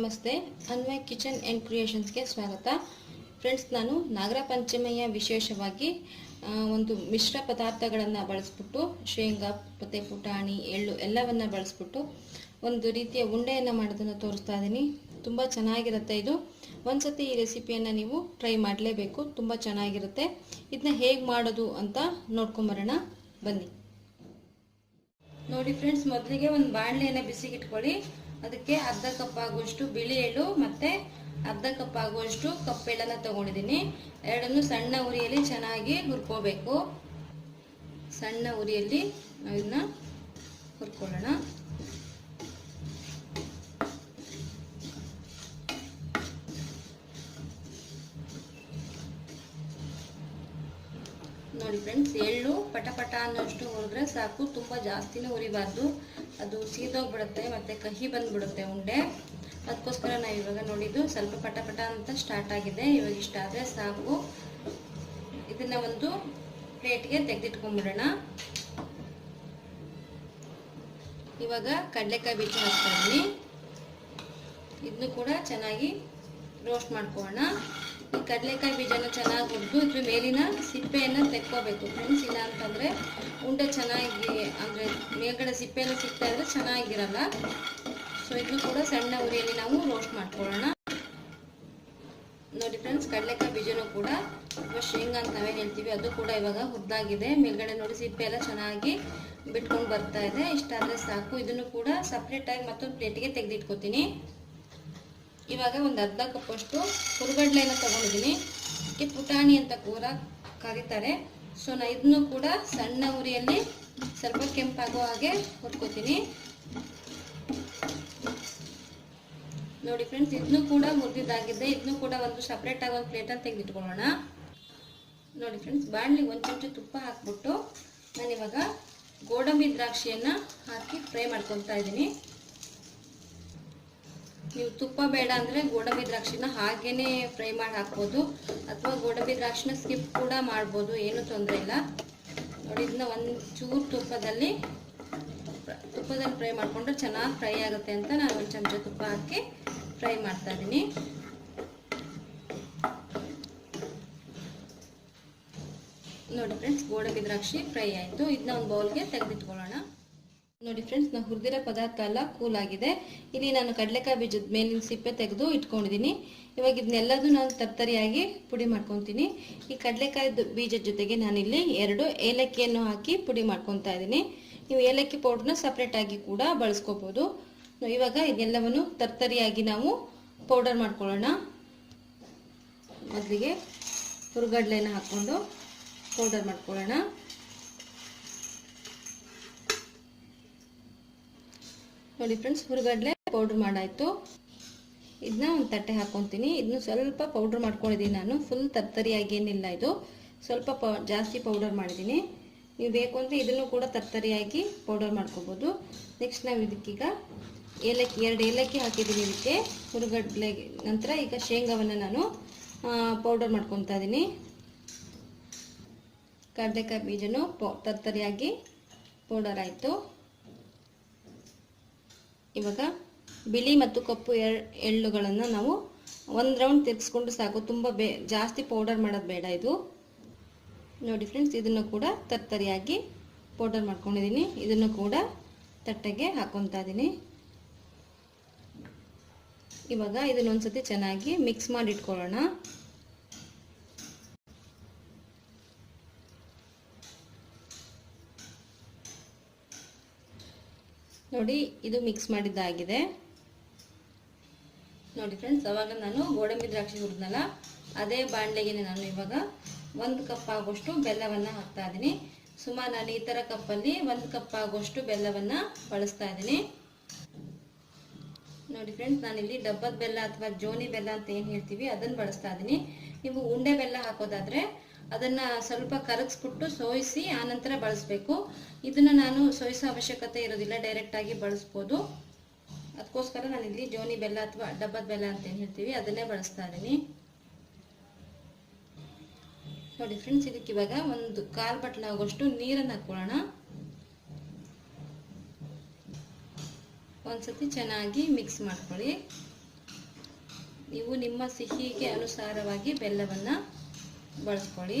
ನಮಸ್ತೆ, Anvay kitchen and ಕ್ರಿಯೇಷನ್ಸ್ಗೆ ಸ್ವಾಗತ. Friends, ನಾನು ನಾಗರ ಪಂಚಮಿಯ ವಿಶೇಷವಾಗಿ ಒಂದು ಮಿಶ್ರ ಪದಾರ್ಥಗಳನ್ನು ಬಳಸ್ಬಿಟ್ಟು, ಶೇಂಗಾ, ಮತ್ತು ಪುಟಾಣಿ, ಎಳ್ಳು ಎಲ್ಲವನ್ನು ಬಳಸ್ಬಿಟ್ಟು, ಒಂದು ರೀತಿಯ ಉಂಡೆಯನ್ನು ಮಾಡೋದನ್ನು ತೋರಿಸ್ತಾ ಇದ್ದೀನಿ ತುಂಬ ಚೆನ್ನಾಗಿರುತ್ತೆ ಇದು. ಒಂದ್ಸತಿ ಈ ರೆಸಿಪಿಯನ್ನು ನೀವು ಟ್ರೈ ಮಾಡಲೇಬೇಕು. ತುಂಬ ಚೆನ್ನಾಗಿರುತ್ತೆ. ಇದನ್ನ ಹೇಗೆ ಮಾಡೋದು ಅಂತ ನೋಡ್ಕೊಂಬರೋಣ. ಬನ್ನಿ. ನೋಡಿ ಫ್ರೆಂಡ್ಸ್ ಮೊದಲಿಗೆ ಒಂದು ಬಾಣಲೆಯನ್ನು ಬಿಸಿಗೆ ಇಟ್ಕೊಳ್ಳಿ ಅದಕ್ಕೆ ಅರ್ಧ ಕಪ್ ಆಗುವಷ್ಟು ಬಿಳಿ ಎಳ್ಳು ಮತ್ತೆ ಅರ್ಧ ಕಪ್ ಆಗುವಷ್ಟು ಕಪ್ಪೆಳ್ಳನ್ನ ತಗೊಂಡಿದ್ದೀನಿ. ಎರಡನ್ನು ಸಣ್ಣ ಉರಿಯಲ್ಲಿ ಚೆನ್ನಾಗಿ ಹುರ್ಕೋಬೇಕು. ಸಣ್ಣ ಉರಿಯಲ್ಲಿ ಇದನ್ನ ಹುರ್ಕೊಳ್ಳೋಣ. ಫ್ರೆಂಡ್ಸ್, ಎಳ್ಳು ಪಟ ಪಟ ಅನ್ನೋಷ್ಟು ಹುರಿದ್ರೆ ಸಾಕು. ತುಂಬ ಜಾಸ್ತಿನೇ ಉರಿಬಾರ್ದು ಅದು ಸೀದೋಗ್ಬಿಡುತ್ತೆ ಮತ್ತೆ ಕಹಿ ಬಂದುಬಿಡುತ್ತೆ ಉಂಡೆ. ಅದಕ್ಕೋಸ್ಕರ ನಾವು ಇವಾಗ ನೋಡಿದ್ದು ಸ್ವಲ್ಪ ಪಟ ಪಟ ಅಂತ ಸ್ಟಾರ್ಟ್ ಆಗಿದೆ. ಇವಾಗ ಇಷ್ಟ ಆದರೆ ಸಾಕು. ಇದನ್ನ ಒಂದು ಪ್ಲೇಟ್ಗೆ ತೆಗೆದಿಟ್ಕೊಂಡ್ಬಿಡೋಣ. ಇವಾಗ ಕಡಲೆಕಾಯಿ ಬೀಜ ಹಾಕ್ತಾ ಇದ್ದೀನಿ. ಇದನ್ನು ಕೂಡ ಚೆನ್ನಾಗಿ ರೋಸ್ಟ್ ಮಾಡ್ಕೊಳ್ಳೋಣ ಈ ಕಡಲೆಕಾಯಿ ಬೀಜನ ಚೆನ್ನಾಗಿ ಹುರಿದು ಇದ್ರ ಮೇಲಿನ ಸಿಪ್ಪೆಯನ್ನು ತೆಕ್ಕೋಬೇಕು. ಫ್ರೆಂಡ್ಸ್, ಇಲ್ಲ ಅಂತಂದರೆ ಉಂಡೆ ಚೆನ್ನಾಗಿ, ಅಂದರೆ ಮೇಲ್ಗಡೆ ಸಿಪ್ಪೆಯನ್ನು ಸಿಗ್ತಾ ಇದ್ರೆ ಚೆನ್ನಾಗಿರಲ್ಲ. ಸೊ ಇದನ್ನು ಕೂಡ ಸಣ್ಣ ಉರಿಯಲ್ಲಿ ನಾವು ರೋಸ್ಟ್ ಮಾಡ್ಕೊಳ್ಳೋಣ. ನೋಡಿ ಫ್ರೆಂಡ್ಸ್, ಕಡಲೆಕಾಯಿ ಬೀಜನೂ ಕೂಡ ಅಥವಾ ಶೇಂಗಾ ಅಂತ ನಾವೇನು ಹೇಳ್ತೀವಿ, ಅದು ಕೂಡ ಇವಾಗ ಹುದ್ದಾಗಿದೆ ಮೇಲ್ಗಡೆ ನೋಡಿ ಸಿಪ್ಪೆ ಎಲ್ಲ ಚೆನ್ನಾಗಿ ಬಿಟ್ಕೊಂಡು ಬರ್ತಾ ಇದೆ. ಇಷ್ಟ ಆದರೆ ಸಾಕು. ಇದನ್ನು ಕೂಡ ಸಪ್ರೇಟಾಗಿ ಮತ್ತೊಂದು ಪ್ಲೇಟಿಗೆ ತೆಗೆದಿಟ್ಕೋತೀನಿ. ಇವಾಗ ಒಂದು ಅರ್ಧ ಕಪ್ಪಷ್ಟು ಹುರುಗಡ್ಲೆಯನ್ನು ತಗೊಂಡಿದ್ದೀನಿ ಇದಕ್ಕೆ ಪುಟಾಣಿ ಅಂತ ಕೂರ ಕರೀತಾರೆ. ಸೊ ನಾ ಇದನ್ನು ಕೂಡ ಸಣ್ಣ ಉರಿಯಲ್ಲಿ ಸ್ವಲ್ಪ ಕೆಂಪಾಗೋ ಹಾಗೆ ಹುರ್ಕೋತೀನಿ. ನೋಡಿ ಫ್ರೆಂಡ್ಸ್ ಇದನ್ನು ಕೂಡ ಹುರಿದಿದ್ದಾಗಿದೆ. ಇದನ್ನು ಕೂಡ ಒಂದು ಸಪ್ರೇಟ್ ಆಗಿ ಒಂದು ಪ್ಲೇಟಲ್ಲಿ ತೆಗೆದಿಟ್ಕೊಳ್ಳೋಣ. ನೋಡಿ ಫ್ರೆಂಡ್ಸ್ ಬಾಣಲಿ ಒಂದು ಚಮಚ ತುಪ್ಪ ಹಾಕ್ಬಿಟ್ಟು ನಾನಿವಾಗ ಗೋಡಂಬಿ ದ್ರಾಕ್ಷಿಯನ್ನು ಹಾಕಿ ಫ್ರೈ ಮಾಡ್ಕೊತಾ ಇದ್ದೀನಿ. ನೀವು ತುಪ್ಪ ಬೇಡ ಅಂದರೆ ಗೋಡಂಬಿ ದ್ರಾಕ್ಷಿನ ಹಾಗೇ ಫ್ರೈ ಮಾಡಿ ಹಾಕ್ಬೋದು. ಅಥವಾ ಗೋಡಂಬಿ ದ್ರಾಕ್ಷಿನ ಸ್ಕಿಪ್ ಕೂಡ ಮಾಡ್ಬೋದು, ಏನೂ ತೊಂದರೆ ಇಲ್ಲ. ನೋಡಿ, ಇದನ್ನ ಒಂದು ಚೂರು ತುಪ್ಪದಲ್ಲಿ ತುಪ್ಪದಲ್ಲಿ ಫ್ರೈ ಮಾಡಿಕೊಂಡ್ರೆ ಚೆನ್ನಾಗಿ ಫ್ರೈ ಆಗುತ್ತೆ ಅಂತ ನಾನು ಒಂದು ಚಮಚ ತುಪ್ಪ ಹಾಕಿ ಫ್ರೈ ಮಾಡ್ತಾ ಇದ್ದೀನಿ. ನೋಡಿ ಫ್ರೆಂಡ್ಸ್ ಗೋಡಂಬಿ ದ್ರಾಕ್ಷಿ ಫ್ರೈ ಆಯಿತು. ಇದನ್ನ ಒಂದು ಬೌಲ್ಗೆ ತೆಗೆದಿಟ್ಕೊಳ್ಳೋಣ. ನೋಡಿ ಫ್ರೆಂಡ್ಸ್ ನಾವು ಹುರಿದಿರೋ ಪದಾರ್ಥ ಎಲ್ಲ ಕೂಲ್ ಆಗಿದೆ. ಇಲ್ಲಿ ನಾನು ಕಡಲೆಕಾಯಿ ಬೀಜದ ಮೇಲಿನ ಸಿಪ್ಪೆ ತೆಗೆದು ಇಟ್ಕೊಂಡಿದ್ದೀನಿ ಇವಾಗ ಇದನ್ನೆಲ್ಲದೂ ನಾನು ತರ್ತರಿಯಾಗಿ ಪುಡಿ ಮಾಡ್ಕೊತೀನಿ. ಈ ಕಡಲೆಕಾಯಿ ಬೀಜದ ಜೊತೆಗೆ ನಾನಿಲ್ಲಿ ಎರಡು ಏಲಕ್ಕಿಯನ್ನು ಹಾಕಿ ಪುಡಿ ಮಾಡ್ಕೊತಾ ಇದ್ದೀನಿ ನೀವು ಏಲಕ್ಕಿ ಪೌಡ್ರನ್ನ ಸಪ್ರೇಟಾಗಿ ಕೂಡ ಬಳಸ್ಕೋಬೋದು. ಇವಾಗ ಇದೆಲ್ಲವನ್ನು ತರ್ತರಿಯಾಗಿ ನಾವು ಪೌಡರ್ ಮಾಡ್ಕೊಳ್ಳೋಣ. ಮೊದಲಿಗೆ ಹುರುಗಡ್ಲೆನ ಹಾಕ್ಕೊಂಡು ಪೌಡರ್ ಮಾಡ್ಕೊಳ್ಳೋಣ. ನೋಡಿ ಫ್ರೆಂಡ್ಸ್, ಹುರುಗಡ್ಲೆ ಪೌಡ್ರ್ ಮಾಡಾಯಿತು. ಇದನ್ನ ಒಂದು ತಟ್ಟೆ ಹಾಕ್ಕೊತೀನಿ ಇದನ್ನು ಸ್ವಲ್ಪ ಪೌಡ್ರ್ ಮಾಡ್ಕೊಂಡಿದ್ದೀನಿ ನಾನು. ಫುಲ್ ತರ್ತರಿಯಾಗಿ ಏನಿಲ್ಲ ಇದು. ಸ್ವಲ್ಪ ಜಾಸ್ತಿ ಪೌಡರ್ ಮಾಡಿದ್ದೀನಿ. ನೀವು ಬೇಕು ಅಂದರೆ ಇದನ್ನು ಕೂಡ ತರ್ತರಿಯಾಗಿ ಪೌಡರ್ ಮಾಡ್ಕೋಬೋದು. ನೆಕ್ಸ್ಟ್ ನಾವು ಇದಕ್ಕೀಗ ಏಲಕ್ಕಿ, ಎರಡು ಏಲಕ್ಕಿ ಹಾಕಿದ್ದೀನಿ ಇದಕ್ಕೆ. ಹುರುಗಡ್ಲೆ ನಂತರ ಈಗ ಶೇಂಗಾವನ್ನು ನಾನು ಪೌಡರ್ ಮಾಡ್ಕೊತಾ ಇದ್ದೀನಿ ಕಡಲೆಕಾಯಿ ಬೀಜನೂ ಪೌ, ತರ್ತರಿಯಾಗಿ ಪೌಡರ್ ಆಯಿತು. ಇವಾಗ ಬಿಳಿ ಮತ್ತು ಕಪ್ಪು ಎಳ್ಳುಗಳನ್ನು ನಾವು ಒಂದು ರೌಂಡ್ ತಿರ್ಗಿಸ್ಕೊಂಡು ಸಾಕು. ತುಂಬ ಬೇ, ಜಾಸ್ತಿ ಪೌಡರ್ ಮಾಡೋದು ಬೇಡ ಇದು. ನೋಡಿ ಫ್ರೆಂಡ್ಸ್, ಇದನ್ನು ಕೂಡ ತರ್ತರಿಯಾಗಿ ಪೌಡರ್ ಮಾಡ್ಕೊಂಡಿದ್ದೀನಿ ಇದನ್ನು ಕೂಡ ತಟ್ಟೆಗೆ ಹಾಕೊತಾ ಇದ್ದೀನಿ ಇವಾಗ ಇದನ್ನೊಂದ್ಸತಿ ಚೆನ್ನಾಗಿ ಮಿಕ್ಸ್ ಮಾಡಿ ಇಟ್ಕೊಳ್ಳೋಣ. ನೋಡಿ, ಇದು ಮಿಕ್ಸ್ ಮಾಡಿದ್ದಾಗಿದೆ. ನೋಡಿ ಫ್ರೆಂಡ್ಸ್ ಅವಾಗ ನಾನು ಗೋಡಂಬಿ ದ್ರಾಕ್ಷಿ ಹುರಿದ್ನಲ್ಲ, ಅದೇ ಬಾಣಲೆಗೆ ನಾನು ಇವಾಗ ಒಂದು ಕಪ್ ಆಗೋಷ್ಟು ಬೆಲ್ಲವನ್ನು ಹಾಕ್ತಾ ಇದ್ದೀನಿ. ಸುಮಾರು ನಾನು ಈ ಥರ ಕಪ್ಪಲ್ಲಿ ಒಂದು ಕಪ್ ಆಗೋಷ್ಟು ಬೆಲ್ಲವನ್ನು ಬಳಸ್ತಾ ಇದ್ದೀನಿ. ನೋಡಿ ಫ್ರೆಂಡ್ಸ್ ನಾನಿಲ್ಲಿ ಡಬ್ಬದ ಬೆಲ್ಲ ಅಥವಾ ಜೋನಿ ಬೆಲ್ಲ ಅಂತ ಏನು ಹೇಳ್ತೀವಿ ಅದನ್ನು ಬಳಸ್ತಾ ಇದ್ದೀನಿ. ನೀವು ಉಂಡೆ ಬೆಲ್ಲ ಹಾಕೋದಾದ್ರೆ ಅದನ್ನ ಸ್ವಲ್ಪ ಕರಗಿಸ್ಬಿಟ್ಟು ಸೋಯಿಸಿ ಆನಂತರ ಬಳಸಬೇಕು. ಇದನ್ನ ನಾನು ಸೋಯಿಸೋ ಅವಶ್ಯಕತೆ ಇರೋದಿಲ್ಲ ಡೈರೆಕ್ಟ್ ಆಗಿ ಬಳಸ್ಬೋದು. ಅದಕ್ಕೋಸ್ಕರ ನಾನು ಇಲ್ಲಿ ಜೋನಿ ಬೆಲ್ಲ ಅಥವಾ ಡಬ್ಬದ ಬೆಲ್ಲ ಅಂತ ಏನು ಹೇಳ್ತೀವಿ, ಅದನ್ನೇ ಬಳಸ್ತಾ ಇದ್ದೀನಿ. ನೋಡಿ ಫ್ರೆಂಡ್ಸ್ ಇದಕ್ಕೆ ಇವಾಗ ಒಂದು ಕಾಲು ಬಟ್ಲ ಆಗೋಷ್ಟು ನೀರನ್ನು ಹಾಕ್ಕೊಳ್ಳೋಣ ಒಂದ್ಸತಿ ಚೆನ್ನಾಗಿ ಮಿಕ್ಸ್ ಮಾಡ್ಕೊಳ್ಳಿ. ನೀವು ನಿಮ್ಮ ಸಿಹಿಗೆ ಅನುಸಾರವಾಗಿ ಬೆಲ್ಲವನ್ನು ಬಳಸ್ಕೊಳ್ಳಿ.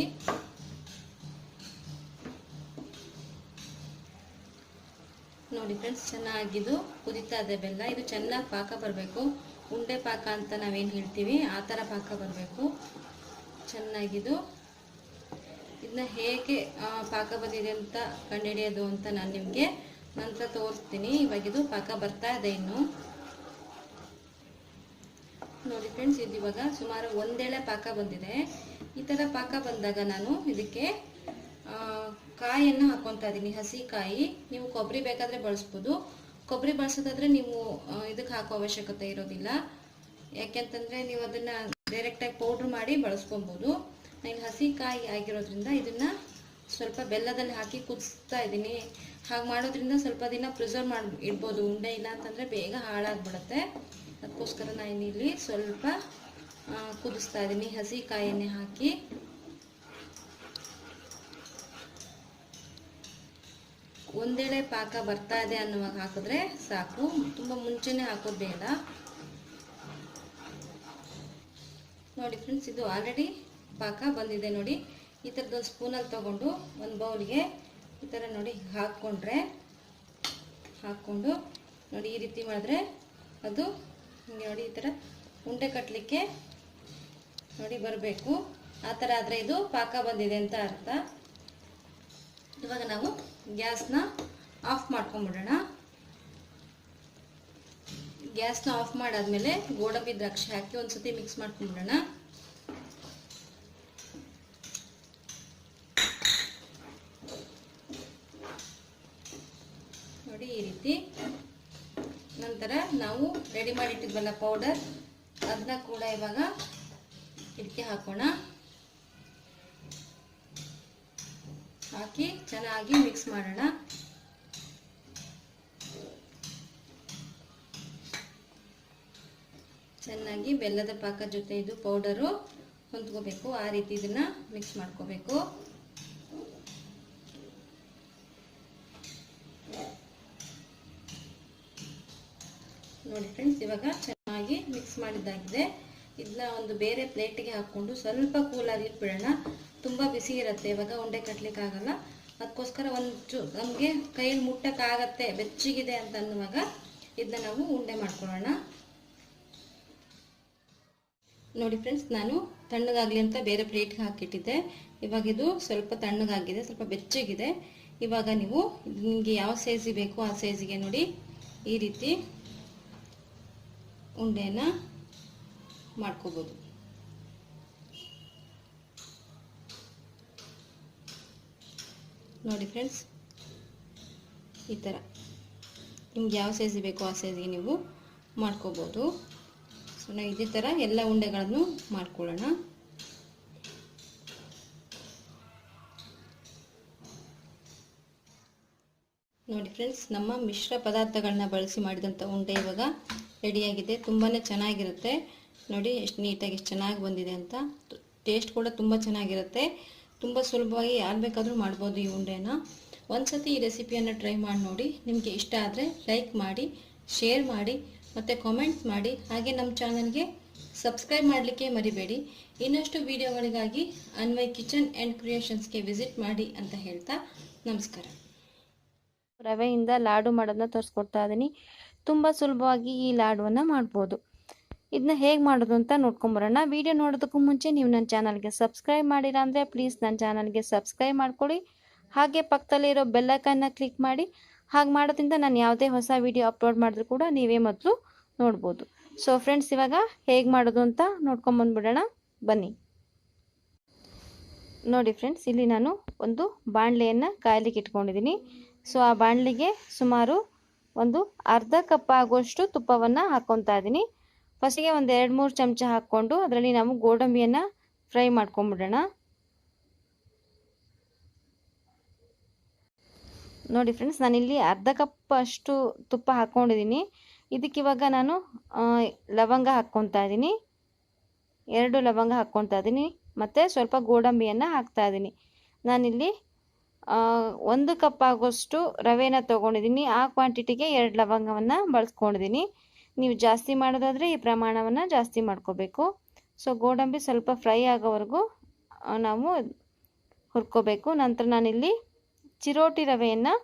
ನೋಡಿ ಫ್ರೆಂಡ್ಸ್, ಚೆನ್ನಾಗಿದ್ದು ಕುದೀತಾ ಇದೆ ಬೆಲ್ಲ. ಇದು ಚೆನ್ನಾಗಿ ಪಾಕ ಬರಬೇಕು. ಉಂಡೆ ಪಾಕ ಅಂತ ನಾವೇನು ಹೇಳ್ತೀವಿ, ಆ ಥರ ಪಾಕ ಬರಬೇಕು. ಚೆನ್ನಾಗಿದ್ದು. ಇದನ್ನ ಹೇಗೆ ಪಾಕ ಬಂದಿದೆ ಅಂತ ಕಂಡುಹಿಡಿಯೋದು ಅಂತ ನಾನು ನಿಮಗೆ ನಂತರ ತೋರಿಸ್ತೀನಿ. ಇವಾಗಿದು ಪಾಕ ಬರ್ತಾ ಇದೆ ಇನ್ನು. ನೋಡಿ ಫ್ರೆಂಡ್ಸ್, ಇದು ಇವಾಗ ಸುಮಾರು ಒಂದೇಳೆ ಪಾಕ ಬಂದಿದೆ. ಈ ಥರ ಪಾಕ ಬಂದಾಗ ನಾನು ಇದಕ್ಕೆ ಕಾಯನ್ನು ಹಾಕೊತಾ ಇದ್ದೀನಿ ಹಸಿ ಕಾಯಿ ನೀವು ಕೊಬ್ಬರಿ ಬೇಕಾದರೆ ಬಳಸ್ಬೋದು. ಕೊಬ್ಬರಿ ಬಳಸೋದಾದ್ರೆ ನೀವು ಇದಕ್ಕೆ ಹಾಕೋ ಅವಶ್ಯಕತೆ ಇರೋದಿಲ್ಲ. ಯಾಕೆಂತಂದರೆ ನೀವು ಅದನ್ನು ಡೈರೆಕ್ಟಾಗಿ ಪೌಡ್ರ್ ಮಾಡಿ ಬಳಸ್ಕೊಬೋದು ನಾನು ಹಸಿ ಕಾಯಿ ಆಗಿರೋದ್ರಿಂದ ಇದನ್ನು ಸ್ವಲ್ಪ ಬೆಲ್ಲದಲ್ಲಿ ಹಾಕಿ ಕುದಿಸ್ತಾ ಇದ್ದೀನಿ. ಹಾಗೆ ಮಾಡೋದ್ರಿಂದ ಸ್ವಲ್ಪ ದಿನ ಪ್ರಿಸರ್ವ್ ಮಾಡಿ, ಇಡ್ಬೋದು. ಉಂಡೆ ಇಲ್ಲ ಅಂತಂದರೆ ಬೇಗ ಹಾಳಾಗ್ಬಿಡುತ್ತೆ. ಅದಕ್ಕೋಸ್ಕರ ನಾನು ಇಲ್ಲಿ ಸ್ವಲ್ಪ ಕುದಿಸ್ತಾ ಇದ್ದೀನಿ. ಹಸಿ ಕಾಯಿಯನ್ನೇ ಹಾಕಿ. ಒಂದೇಳೆ ಪಾಕ ಬರ್ತಾ ಇದೆ ಅನ್ನುವಾಗ ಹಾಕಿದ್ರೆ ಸಾಕು. ತುಂಬ ಮುಂಚೆನೇ ಹಾಕೋದು ಬೇಡ. ನೋಡಿ ಫ್ರೆಂಡ್ಸ್ ಇದು ಆಲ್ರೆಡಿ ಪಾಕ ಬಂದಿದೆ ನೋಡಿ. ಈ ಥರದ ಸ್ಪೂನಲ್ಲಿ ತಗೊಂಡು ಒಂದು ಬೌಲ್ಗೆ ಈ ಥರ ನೋಡಿ ಹಾಕ್ಕೊಂಡ್ರೆ, ಹಾಕ್ಕೊಂಡು ನೋಡಿ ಈ ರೀತಿ ಮಾಡಿದ್ರೆ ಅದು ನೋಡಿ ಈ ಥರ ಉಂಡೆ ಕಟ್ಟಲಿಕ್ಕೆ ನೋಡಿ ಬರಬೇಕು. ಆ ಥರ ಆದರೆ ಇದು ಪಾಕ ಬಂದಿದೆ ಅಂತ ಅರ್ಥ. ಇವಾಗ ನಾವು ಗ್ಯಾಸ್ನ ಆಫ್ ಮಾಡ್ಕೊಂಬಿಡೋಣ. ಗ್ಯಾಸ್ನ ಆಫ್ ಮಾಡಾದ್ಮೇಲೆ ಗೋಡಂಬಿ ದ್ರಾಕ್ಷಿ ಹಾಕಿ ಒಂದ್ಸತಿ ಮಿಕ್ಸ್ ಮಾಡ್ಕೊಂಬಿಡೋಣ. ನೋಡಿ ಈ ರೀತಿ. ನಂತರ ನಾವು ರೆಡಿ ಮಾಡಿಟ್ಟಿದ್ವಲ್ಲ ಪೌಡರ್ ಅದನ್ನ ಕೂಡ ಇವಾಗ ಇದಕ್ಕೆ ಹಾಕೋಣ. ಹಾಕಿ ಚೆನ್ನಾಗಿ ಮಿಕ್ಸ್ ಮಾಡೋಣ. ಚೆನ್ನಾಗಿ ಬೆಲ್ಲದ ಪಾಕ ಜೊತೆ ಇದು ಪೌಡರು ಹೊಂದ್ಕೋಬೇಕು. ಆ ರೀತಿ ಇದನ್ನ ಮಿಕ್ಸ್ ಮಾಡ್ಕೋಬೇಕು. ನೋಡಿ ಫ್ರೆಂಡ್ಸ್ ಇವಾಗ ಚೆನ್ನಾಗಿ ಮಿಕ್ಸ್ ಮಾಡಿದ್ದಾಗಿದೆ. ಇದನ್ನ ಒಂದು ಬೇರೆ ಪ್ಲೇಟಿಗೆ ಹಾಕ್ಕೊಂಡು ಸ್ವಲ್ಪ ಕೂಲಾಗಿ ಇಟ್ಬಿಡೋಣ. ತುಂಬ ಬಿಸಿ ಇರುತ್ತೆ, ಇವಾಗ ಉಂಡೆ ಕಟ್ಟಲಿಕ್ಕೆ ಆಗಲ್ಲ ಅದಕ್ಕೋಸ್ಕರ ಒಂದು ನಮಗೆ ಕೈಯಲ್ಲಿ ಮುಟ್ಟಕ್ಕಾಗತ್ತೆ, ಬೆಚ್ಚಗಿದೆ ಅಂತ ಅನ್ನುವಾಗ ಇದನ್ನ ನಾವು ಉಂಡೆ ಮಾಡ್ಕೊಳ್ಳೋಣ. ನೋಡಿ ಫ್ರೆಂಡ್ಸ್, ನಾನು ತಣ್ಣಗಾಗಲಿ ಅಂತ ಬೇರೆ ಪ್ಲೇಟ್ಗೆ ಹಾಕಿಟ್ಟಿದ್ದೆ. ಇವಾಗ ಇದು ಸ್ವಲ್ಪ ತಣ್ಣಗಾಗಿದೆ, ಸ್ವಲ್ಪ ಬೆಚ್ಚಗಿದೆ. ಇವಾಗ ನೀವು ನಿಮಗೆ ಯಾವ ಸೈಜಿಗೆ ಬೇಕೋ ಆ ಸೈಜಿಗೆ ನೋಡಿ ಈ ರೀತಿ ಉಂಡೆನ ಮಾಡ್ಕೋಬೋದು. ನೋಡಿ ಫ್ರೆಂಡ್ಸ್ ಈ ಥರ ನಿಮ್ಗೆ ಯಾವ ಸೈಜಿಗೆ ಬೇಕೋ ಆ ಸೈಜಿಗೆ ನೀವು ಮಾಡ್ಕೋಬೋದು. ಸೊ ನಾವು ಇದೇ ಥರ ಎಲ್ಲ ಉಂಡೆಗಳನ್ನು ಮಾಡ್ಕೊಳ್ಳೋಣ. ನೋಡಿ ಫ್ರೆಂಡ್ಸ್ ನಮ್ಮ ಮಿಶ್ರ ಪದಾರ್ಥಗಳನ್ನ ಬಳಸಿ ಮಾಡಿದಂಥ ಉಂಡೆ ಇವಾಗ ರೆಡಿಯಾಗಿದೆ ತುಂಬಾ ಚೆನ್ನಾಗಿರುತ್ತೆ. ನೋಡಿ, ಎಷ್ಟು ನೀಟಾಗಿ, ಎಷ್ಟು ಚೆನ್ನಾಗಿ ಬಂದಿದೆ ಅಂತ. ಟೇಸ್ಟ್ ಕೂಡ ತುಂಬ ಚೆನ್ನಾಗಿರುತ್ತೆ. ತುಂಬ ಸುಲಭವಾಗಿ ಯಾರು ಬೇಕಾದರೂ ಮಾಡ್ಬೋದು ಈ ಉಂಡೆನ. ಒಂದ್ಸತಿ ಈ ರೆಸಿಪಿಯನ್ನು ಟ್ರೈ ಮಾಡಿ ನೋಡಿ. ನಿಮಗೆ ಇಷ್ಟ ಆದರೆ ಲೈಕ್ ಮಾಡಿ, ಶೇರ್ ಮಾಡಿ, ಮತ್ತು ಕಾಮೆಂಟ್ಸ್ ಮಾಡಿ. ಹಾಗೆ ನಮ್ಮ ಚಾನಲ್ಗೆ ಸಬ್ಸ್ಕ್ರೈಬ್ ಮಾಡಲಿಕ್ಕೆ ಮರಿಬೇಡಿ. ಇನ್ನಷ್ಟು ವಿಡಿಯೋಗಳಿಗಾಗಿ ಅನ್ವಯ್ ಕಿಚನ್ ಆ್ಯಂಡ್ ಕ್ರಿಯೇಷನ್ಸ್ಗೆ ವಿಸಿಟ್ ಮಾಡಿ ಅಂತ ಹೇಳ್ತಾ ನಮಸ್ಕಾರ. ರವೆಯಿಂದ ಲಾಡು ಮಾಡೋದನ್ನ ತೋರಿಸ್ಕೊಡ್ತಾ ಇದ್ದೀನಿ ತುಂಬ ಸುಲಭವಾಗಿ ಈ ಲಾಡುವನ್ನು ಮಾಡ್ಬೋದು. ಇದನ್ನ ಹೇಗೆ ಮಾಡೋದು ಅಂತ ನೋಡ್ಕೊಂಬರೋಣ. ವಿಡಿಯೋ ನೋಡೋದಕ್ಕೂ ಮುಂಚೆ ನೀವು ನನ್ನ ಚಾನಲ್ಗೆ ಸಬ್ಸ್ಕ್ರೈಬ್ ಮಾಡಿಲ್ಲ ಅಂದರೆ ಪ್ಲೀಸ್ ನನ್ನ ಚಾನಲ್ಗೆ ಸಬ್ಸ್ಕ್ರೈಬ್ ಮಾಡ್ಕೊಳ್ಳಿ. ಹಾಗೆ ಪಕ್ಕದಲ್ಲಿರೋ ಬೆಲ್ಲೈಕನ್ನ ಕ್ಲಿಕ್ ಮಾಡಿ. ಹಾಗೆ ಮಾಡೋದ್ರಿಂದ ನಾನು ಯಾವುದೇ ಹೊಸ ವಿಡಿಯೋ ಅಪ್ಲೋಡ್ ಮಾಡಿದ್ರು ಕೂಡ ನೀವೇ ಮೊದಲು ನೋಡ್ಬೋದು. ಸೊ ಫ್ರೆಂಡ್ಸ್ ಇವಾಗ ಹೇಗೆ ಮಾಡೋದು ಅಂತ ನೋಡ್ಕೊಂಬಂದ್ಬಿಡೋಣ. ಬನ್ನಿ. ನೋಡಿ ಫ್ರೆಂಡ್ಸ್ ಇಲ್ಲಿ ನಾನು ಒಂದು ಬಾಣಲೆಯನ್ನು ಕಾಯಲಿಕ್ಕೆ ಇಟ್ಕೊಂಡಿದ್ದೀನಿ. ಸೊ ಆ ಬಾಣಲೆಗೆ ಸುಮಾರು ಒಂದು ಅರ್ಧ ಕಪ್ ಆಗುವಷ್ಟು ತುಪ್ಪವನ್ನು ಹಾಕ್ಕೊತಾ ಇದ್ದೀನಿ. ಫಸ್ಟಿಗೆ ಒಂದು ಎರಡು ಮೂರು ಚಮಚ ಹಾಕ್ಕೊಂಡು ಅದರಲ್ಲಿ ನಾವು ಗೋಡಂಬಿಯನ್ನು ಫ್ರೈ ಮಾಡ್ಕೊಂಬಿಡೋಣ. ನೋಡಿ ಫ್ರೆಂಡ್ಸ್, ನಾನಿಲ್ಲಿ ಅರ್ಧ ಕಪ್ ಅಷ್ಟು ತುಪ್ಪ ಹಾಕ್ಕೊಂಡಿದ್ದೀನಿ. ಇದಕ್ಕಿವಾಗ ನಾನು ಲವಂಗ ಹಾಕ್ಕೊತಾ ಇದ್ದೀನಿ. ಎರಡು ಲವಂಗ ಹಾಕ್ಕೊತಾ ಇದ್ದೀನಿ. ಮತ್ತು ಸ್ವಲ್ಪ ಗೋಡಂಬಿಯನ್ನು ಹಾಕ್ತಾ ಇದ್ದೀನಿ. ನಾನಿಲ್ಲಿ ಒಂದು ಕಪ್ ಆಗೋಷ್ಟು ರವೆನ ತೊಗೊಂಡಿದ್ದೀನಿ. ಆ ಕ್ವಾಂಟಿಟಿಗೆ ಎರಡು ಲವಂಗವನ್ನು ಬಳಸ್ಕೊಂಡಿದ್ದೀನಿ. ನೀವು ಜಾಸ್ತಿ ಮಾಡೋದಾದರೆ ಈ ಪ್ರಮಾಣವನ್ನು ಜಾಸ್ತಿ ಮಾಡ್ಕೋಬೇಕು. ಸೊ ಗೋಡಂಬಿ ಸ್ವಲ್ಪ ಫ್ರೈ ಆಗೋವರೆಗೂ ನಾವು ಹುರ್ಕೋಬೇಕು. ನಂತರ ನಾನಿಲ್ಲಿ ಚಿರೋಟಿ ರವೆಯನ್ನು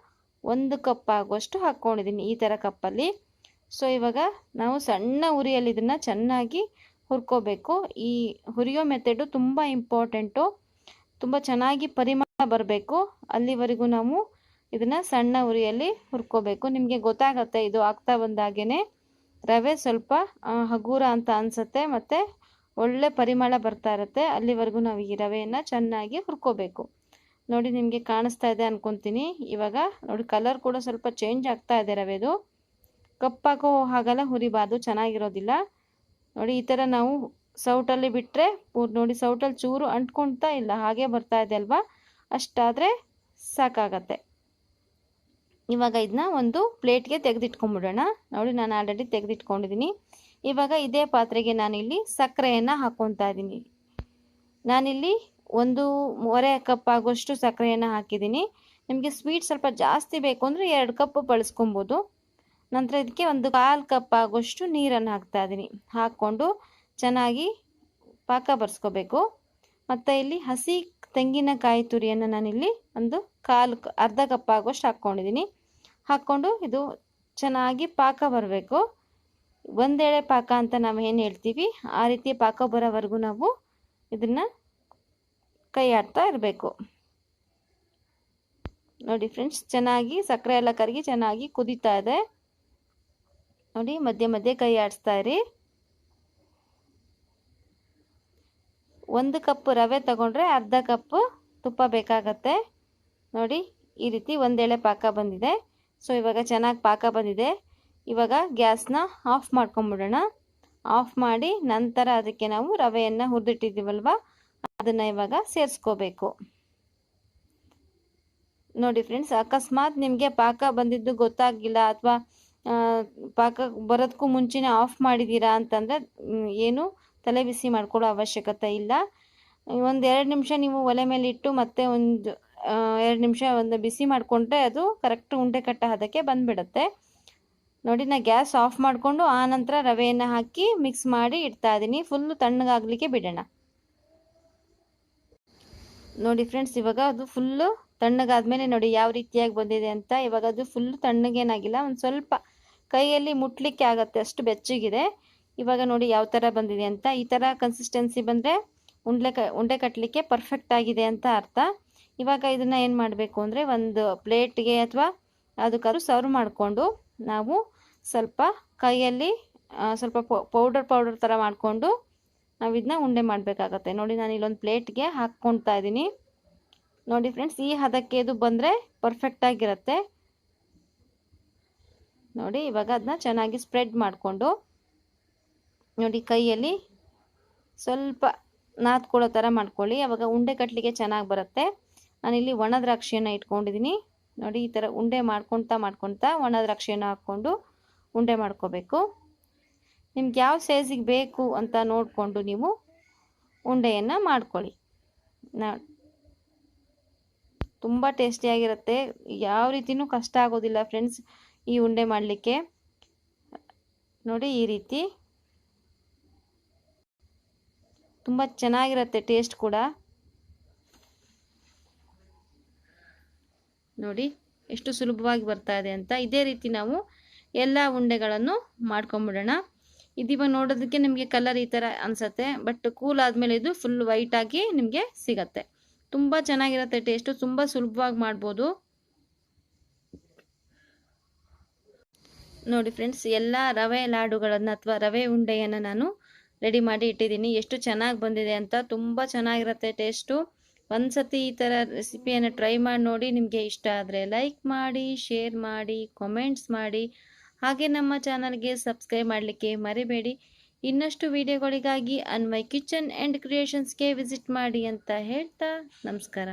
ಒಂದು ಕಪ್ ಆಗುವಷ್ಟು ಹಾಕ್ಕೊಂಡಿದ್ದೀನಿ ಈ ಥರ ಕಪ್ಪಲ್ಲಿ. ಸೊ ಇವಾಗ ನಾವು ಸಣ್ಣ ಉರಿಯಲ್ಲಿ ಇದನ್ನು ಚೆನ್ನಾಗಿ ಹುರ್ಕೋಬೇಕು. ಈ ಹುರಿಯೋ ಮೆಥಡು ತುಂಬ ಇಂಪಾರ್ಟೆಂಟು. ತುಂಬ ಚೆನ್ನಾಗಿ ಪರಿಮಳ ಬರಬೇಕು. ಅಲ್ಲಿವರೆಗೂ ನಾವು ಇದನ್ನು ಸಣ್ಣ ಉರಿಯಲ್ಲಿ ಹುರ್ಕೋಬೇಕು. ನಿಮಗೆ ಗೊತ್ತಾಗತ್ತೆ, ಇದು ಆಗ್ತಾ ಬಂದಾಗೇ ರವೆ ಸ್ವಲ್ಪ ಹಗೂರ ಅಂತ ಅನಿಸುತ್ತೆ. ಮತ್ತು ಒಳ್ಳೆ ಪರಿಮಳ ಬರ್ತಾ ಇರುತ್ತೆ. ಅಲ್ಲಿವರೆಗೂ ನಾವು ಈ ರವೆಯನ್ನು ಚೆನ್ನಾಗಿ ಹುರ್ಕೋಬೇಕು. ನೋಡಿ, ನಿಮಗೆ ಕಾಣಿಸ್ತಾ ಇದೆ ಅಂದ್ಕೊತೀನಿ ಇವಾಗ ನೋಡಿ ಕಲರ್ ಕೂಡ ಸ್ವಲ್ಪ ಚೇಂಜ್ ಆಗ್ತಾ ಇದೆ ರವೆದು. ಕಪ್ಪಾಗೋ ಹಾಗೆಲ್ಲ, ಹುರಿಬಾರ್ದು, ಚೆನ್ನಾಗಿರೋದಿಲ್ಲ. ನೋಡಿ, ಈ ಥರ ನಾವು ಸೌಟಲ್ಲಿ ಬಿಟ್ಟರೆ ಪೂರ್, ನೋಡಿ, ಸೌಟಲ್ಲಿ ಚೂರು ಅಂಟ್ಕೊಳ್ತಾ ಇಲ್ಲ, ಹಾಗೆ ಬರ್ತಾ ಇದೆ ಅಲ್ವಾ? ಅಷ್ಟಾದರೆ ಸಾಕಾಗತ್ತೆ. ಇವಾಗ ಇದನ್ನ ಒಂದು ಪ್ಲೇಟ್ಗೆ ತೆಗೆದಿಟ್ಕೊಂಡ್ಬಿಡೋಣ ನೋಡಿ, ನಾನು ಆಲ್ರೆಡಿ ತೆಗೆದಿಟ್ಕೊಂಡಿದ್ದೀನಿ ಇವಾಗ ಇದೇ ಪಾತ್ರೆಗೆ ನಾನಿಲ್ಲಿ ಸಕ್ಕರೆಯನ್ನು ಹಾಕ್ಕೊತಾ ಇದ್ದೀನಿ ನಾನಿಲ್ಲಿ ಒಂದು ಮೂವರೆ ಕಪ್ ಆಗುವಷ್ಟು ಸಕ್ಕರೆಯನ್ನು ಹಾಕಿದ್ದೀನಿ ನಿಮಗೆ ಸ್ವೀಟ್ ಸ್ವಲ್ಪ ಜಾಸ್ತಿ ಬೇಕು ಅಂದರೆ ಎರಡು ಕಪ್ ಬಳಸ್ಕೊಬೋದು. ನಂತರ ಇದಕ್ಕೆ ಒಂದು ಕಾಲು ಕಪ್ ಆಗುವಷ್ಟು ನೀರನ್ನು ಹಾಕ್ತಾ ಇದ್ದೀನಿ ಹಾಕ್ಕೊಂಡು ಚೆನ್ನಾಗಿ ಪಾಕ ಬರ್ಸ್ಕೋಬೇಕು. ಮತ್ತು ಇಲ್ಲಿ ಹಸಿ ತೆಂಗಿನಕಾಯಿ ತುರಿಯನ್ನು ನಾನಿಲ್ಲಿ ಒಂದು ಕಾಲು, ಅರ್ಧ ಕಪ್ ಆಗೋಷ್ಟು ಹಾಕ್ಕೊಂಡಿದ್ದೀನಿ ಹಾಕ್ಕೊಂಡು ಇದು ಚೆನ್ನಾಗಿ ಪಾಕ ಬರಬೇಕು. ಒಂದೇಳೆ ಪಾಕ ಅಂತ ನಾವು ಏನು ಹೇಳ್ತೀವಿ, ಆ ರೀತಿ ಪಾಕ ಬರೋವರೆಗೂ ನಾವು ಇದನ್ನು ಕೈ ಆಡ್ತಾ ಇರಬೇಕು. ನೋಡಿ ಫ್ರೆಂಡ್ಸ್, ಚೆನ್ನಾಗಿ ಸಕ್ಕರೆ ಎಲ್ಲ ಕರಗಿ ಚೆನ್ನಾಗಿ ಕುದೀತಾ ಇದೆ. ನೋಡಿ, ಮಧ್ಯೆ ಮಧ್ಯೆ ಕೈ ಆಡಿಸ್ತಾ ಇರಿ. ಒಂದು ಕಪ್ ರವೆ ತಗೊಂಡ್ರೆ ಅರ್ಧ ಕಪ್ ತುಪ್ಪ ಬೇಕಾಗತ್ತೆ. ನೋಡಿ, ಈ ರೀತಿ ಒಂದೆಳೆ ಪಾಕ ಬಂದಿದೆ. ಸೊ ಇವಾಗ ಚೆನ್ನಾಗಿ ಪಾಕ ಬಂದಿದೆ. ಇವಾಗ ಗ್ಯಾಸ್ನ ಆಫ್ ಮಾಡ್ಕೊಂಬಿಡೋಣ. ಆಫ್ ಮಾಡಿ ನಂತರ ಅದಕ್ಕೆ ನಾವು ರವೆಯನ್ನು ಹುರಿದಿಟ್ಟಿದ್ದೀವಲ್ವ? ಅದನ್ನು ಇವಾಗ ಸೇರಿಸ್ಕೋಬೇಕು. ನೋಡಿ ಫ್ರೆಂಡ್ಸ್, ಅಕಸ್ಮಾತ್ ನಿಮಗೆ ಪಾಕ ಬಂದಿದ್ದು ಗೊತ್ತಾಗಿಲ್ಲ ಅಥವಾ ಪಾಕ ಬರೋದಕ್ಕೂ ಮುಂಚೆನೇ ಆಫ್ ಮಾಡಿದ್ದೀರಾ ಅಂತಂದರೆ ಏನು ತಲೆ ಬಿಸಿ ಮಾಡ್ಕೊಳ್ಳೋ ಅವಶ್ಯಕತೆ ಇಲ್ಲ. ಒಂದು ಎರಡು ನಿಮಿಷ ನೀವು ಒಲೆ ಮೇಲೆ ಇಟ್ಟು ಮತ್ತೆ ಒಂದು ಎರಡು ನಿಮಿಷ ಒಂದು ಬಿಸಿ ಮಾಡಿಕೊಂಡ್ರೆ ಅದು ಕರೆಕ್ಟ್ ಉಂಡೆ ಕಟ್ಟ ಹದಕ್ಕೆ ಬಂದುಬಿಡುತ್ತೆ. ನೋಡಿ, ನಾ ಗ್ಯಾಸ್ ಆಫ್ ಮಾಡಿಕೊಂಡು ಆ ನಂತರ ರವೆಯನ್ನು ಹಾಕಿ ಮಿಕ್ಸ್ ಮಾಡಿ ಇಡ್ತಾ ಇದ್ದೀನಿ ಫುಲ್ಲು ತಣ್ಣಗಾಗಲಿಕ್ಕೆ ಬಿಡೋಣ. ನೋಡಿ ಫ್ರೆಂಡ್ಸ್ ಇವಾಗ ಅದು ಫುಲ್ಲು ತಣ್ಣಗಾದ್ಮೇಲೆ ನೋಡಿ ಯಾವ ರೀತಿಯಾಗಿ ಬಂದಿದೆ ಅಂತ. ಇವಾಗ ಅದು ಫುಲ್ಲು ತಣ್ಣಗೇನಾಗಿಲ್ಲ. ಒಂದು ಸ್ವಲ್ಪ ಕೈಯಲ್ಲಿ ಮುಟ್ಲಿಕ್ಕೆ ಆಗತ್ತೆ. ಅಷ್ಟು ಬೆಚ್ಚಗಿದೆ. ಇವಾಗ ನೋಡಿ ಯಾವ ಥರ ಬಂದಿದೆ ಅಂತ. ಈ ಥರ ಕನ್ಸಿಸ್ಟೆನ್ಸಿ ಬಂದರೆ ಉಂಡೆ ಕ ಉಂಡೆ ಕಟ್ಟಲಿಕ್ಕೆ ಪರ್ಫೆಕ್ಟ್ ಆಗಿದೆ ಅಂತ ಅರ್ಥ. ಇವಾಗ ಇದನ್ನು ಏನು ಮಾಡಬೇಕು ಅಂದರೆ ಒಂದು ಪ್ಲೇಟ್ಗೆ ಅಥವಾ ಅದಕ್ಕಾದ್ರೂ ಸರ್ವ್ ಮಾಡಿಕೊಂಡು ನಾವು ಸ್ವಲ್ಪ ಕೈಯಲ್ಲಿ ಸ್ವಲ್ಪ ಪೌಡರ್ ಪೌಡರ್ ಥರ ಮಾಡಿಕೊಂಡು ನಾವು ಇದನ್ನ ಉಂಡೆ ಮಾಡಬೇಕಾಗತ್ತೆ. ನೋಡಿ ನಾನು ಇಲ್ಲೊಂದು ಪ್ಲೇಟ್ಗೆ ಹಾಕ್ಕೊಳ್ತಾ ಇದ್ದೀನಿ ನೋಡಿ ಫ್ರೆಂಡ್ಸ್, ಈ ಹದಕ್ಕೆ ಇದು ಬಂದರೆ ಪರ್ಫೆಕ್ಟಾಗಿರುತ್ತೆ ನೋಡಿ ಇವಾಗ ಅದನ್ನ ಚೆನ್ನಾಗಿ ಸ್ಪ್ರೆಡ್ ಮಾಡಿಕೊಂಡು ನೋಡಿ ಕೈಯಲ್ಲಿ ಸ್ವಲ್ಪ ನಾದ್ಕೊಳ್ಳೋ ಥರ ಮಾಡ್ಕೊಳ್ಳಿ. ಅವಾಗ ಉಂಡೆ ಕಟ್ಲಿಗೆ ಚೆನ್ನಾಗಿ ಬರುತ್ತೆ. ನಾನಿಲ್ಲಿ ಒಣ ದ್ರಾಕ್ಷಿಯನ್ನು ಇಟ್ಕೊಂಡಿದ್ದೀನಿ ನೋಡಿ, ಈ ಥರ ಉಂಡೆ ಮಾಡ್ಕೊಳ್ತಾ ಮಾಡ್ಕೊಳ್ತಾ ಒಣ ದ್ರಾಕ್ಷಿಯನ್ನು ಹಾಕ್ಕೊಂಡು ಉಂಡೆ ಮಾಡ್ಕೋಬೇಕು. ನಿಮ್ಗೆ ಯಾವ ಸೈಜಿಗೆ ಬೇಕು ಅಂತ ನೋಡಿಕೊಂಡು ನೀವು ಉಂಡೆಯನ್ನು ಮಾಡ್ಕೊಳ್ಳಿ. ನಾ ತುಂಬ ಟೇಸ್ಟಿಯಾಗಿರುತ್ತೆ ಯಾವ ರೀತಿಯೂ ಕಷ್ಟ ಆಗೋದಿಲ್ಲ ಫ್ರೆಂಡ್ಸ್ ಈ ಉಂಡೆ ಮಾಡಲಿಕ್ಕೆ. ನೋಡಿ, ಈ ರೀತಿ. ತುಂಬ ಚೆನ್ನಾಗಿರುತ್ತೆ ಟೇಸ್ಟ್ ಕೂಡ. ನೋಡಿ ಎಷ್ಟು ಸುಲಭವಾಗಿ ಬರ್ತಾ ಇದೆ ಅಂತ. ಇದೇ ರೀತಿ ನಾವು ಎಲ್ಲ ಉಂಡೆಗಳನ್ನು ಮಾಡ್ಕೊಂಬಿಡೋಣ. ಇದೀವಾಗ ನೋಡೋದಕ್ಕೆ ನಿಮಗೆ ಕಲರ್ ಈ ಥರ ಅನಿಸುತ್ತೆ ಬಟ್ ಕೂಲ್ ಆದಮೇಲೆ ಇದು ಫುಲ್ ವೈಟಾಗಿ ನಿಮಗೆ ಸಿಗತ್ತೆ. ತುಂಬ ಚೆನ್ನಾಗಿರುತ್ತೆ ಟೇಸ್ಟು ತುಂಬ ಸುಲಭವಾಗಿ ಮಾಡ್ಬೋದು. ನೋಡಿ ಫ್ರೆಂಡ್ಸ್ ಎಲ್ಲ ರವೆ ಲಾಡುಗಳನ್ನು ಅಥವಾ ರವೆ ಉಂಡೆಯನ್ನು ನಾನು ರೆಡಿ ಮಾಡಿ ಇಟ್ಟಿದ್ದೀನಿ. ಎಷ್ಟು ಚೆನ್ನಾಗಿ ಬಂದಿದೆ ಅಂತ ತುಂಬ ಚೆನ್ನಾಗಿರುತ್ತೆ ಟೇಸ್ಟು ಒಂದು ಸತಿ ಈ ಥರ ರೆಸಿಪಿಯನ್ನು ಟ್ರೈ ಮಾಡಿ ನೋಡಿ ನಿಮಗೆ ಇಷ್ಟ ಆದರೆ ಲೈಕ್ ಮಾಡಿ ಶೇರ್ ಮಾಡಿ ಕಾಮೆಂಟ್ಸ್ ಮಾಡಿ. ಹಾಗೆ ನಮ್ಮ ಚಾನಲ್ಗೆ ಸಬ್ಸ್ಕ್ರೈಬ್ ಮಾಡಲಿಕ್ಕೆ ಮರಿಬೇಡಿ. ಇನ್ನಷ್ಟು ವಿಡಿಯೋಗಳಿಗಾಗಿ ಅನ್ವಯ್ ಕಿಚನ್ ಆ್ಯಂಡ್ ಕ್ರಿಯೇಷನ್ಸ್ಗೆ ವಿಸಿಟ್ ಮಾಡಿ ಅಂತ ಹೇಳ್ತಾ ನಮಸ್ಕಾರ.